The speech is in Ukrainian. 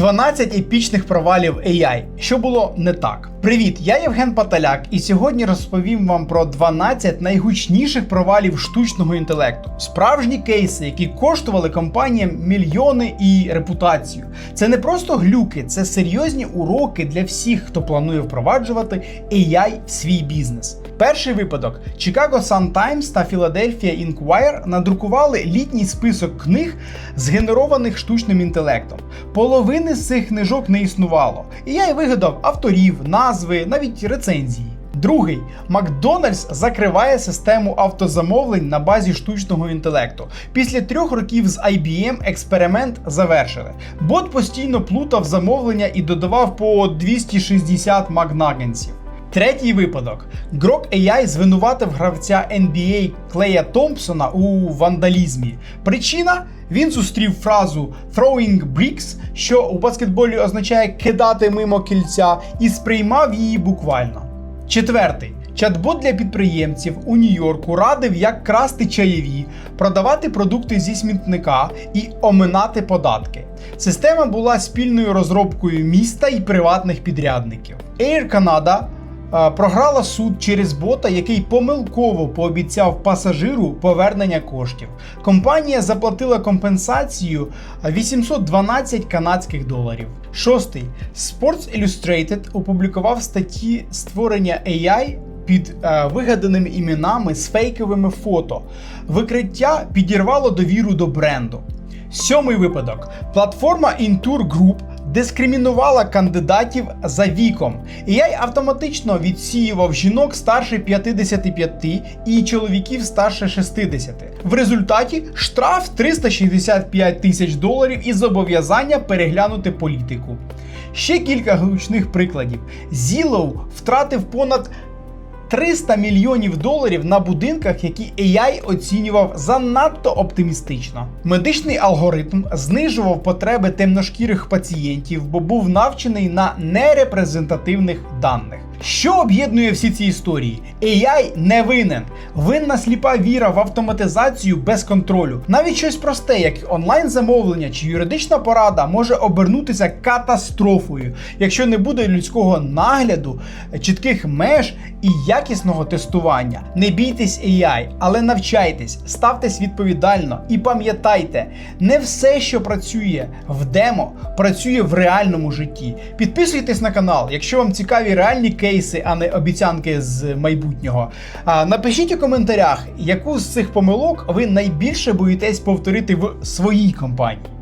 12 епічних провалів AI. Що було не так? Привіт, я Євген Паталяк, і сьогодні розповім вам про 12 найгучніших провалів штучного інтелекту. Справжні кейси, які коштували компаніям мільйони і репутацію. Це не просто глюки, це серйозні уроки для всіх, хто планує впроваджувати AI в свій бізнес. Перший випадок: Chicago Sun-Times та Philadelphia Inquirer надрукували літній список книг, згенерованих штучним інтелектом. Половини з цих книжок не існувало. І я й вигадав авторів, назви, навіть рецензії. Другий Макдональдс закриває систему автозамовлень на базі штучного інтелекту. Після трьох років з IBM експеримент завершили. Бот постійно плутав замовлення і додавав по 260 макнагенсів. Третій випадок. Grok AI звинуватив гравця NBA Клея Томпсона у вандалізмі. Причина він зустрів фразу throwing bricks, що у баскетболі означає кидати мимо кільця, і сприймав її буквально. Четвертий. Чат-бот для підприємців у Нью-Йорку радив, як красти чаєві, продавати продукти зі смітника і оминати податки. Система була спільною розробкою міста і приватних підрядників. Air Canada програла суд через бота, який помилково пообіцяв пасажиру повернення коштів. Компанія заплатила компенсацію 812 канадських доларів. Шостий Sports Illustrated опублікував статті створення AI під е, вигаданими іменами з фейковими фото. Викриття підірвало довіру до бренду. Сьомий випадок. Платформа Intour Group дискримінувала кандидатів за віком. І я й автоматично відсіював жінок старше 55 і чоловіків старше 60. В результаті штраф 365 тисяч доларів і зобов'язання переглянути політику. Ще кілька гучних прикладів. Zillow втратив понад 300 мільйонів доларів на будинках, які AI оцінював занадто оптимістично. Медичний алгоритм знижував потреби темношкірих пацієнтів, бо був навчений на нерепрезентативних даних. Що об'єднує всі ці історії? AI не винен. Винна сліпа віра в автоматизацію без контролю. Навіть щось просте, як онлайн-замовлення чи юридична порада, може обернутися катастрофою, якщо не буде людського нагляду, чітких меж і якісного тестування. Не бійтесь AI, але навчайтесь, ставтесь відповідально і пам'ятайте, не все, що працює в демо, працює в реальному житті. Підписуйтесь на канал, якщо вам цікаві реальні кейси, а не обіцянки з майбутнього. Напишіть у коментарях, яку з цих помилок ви найбільше боїтесь повторити в своїй компанії.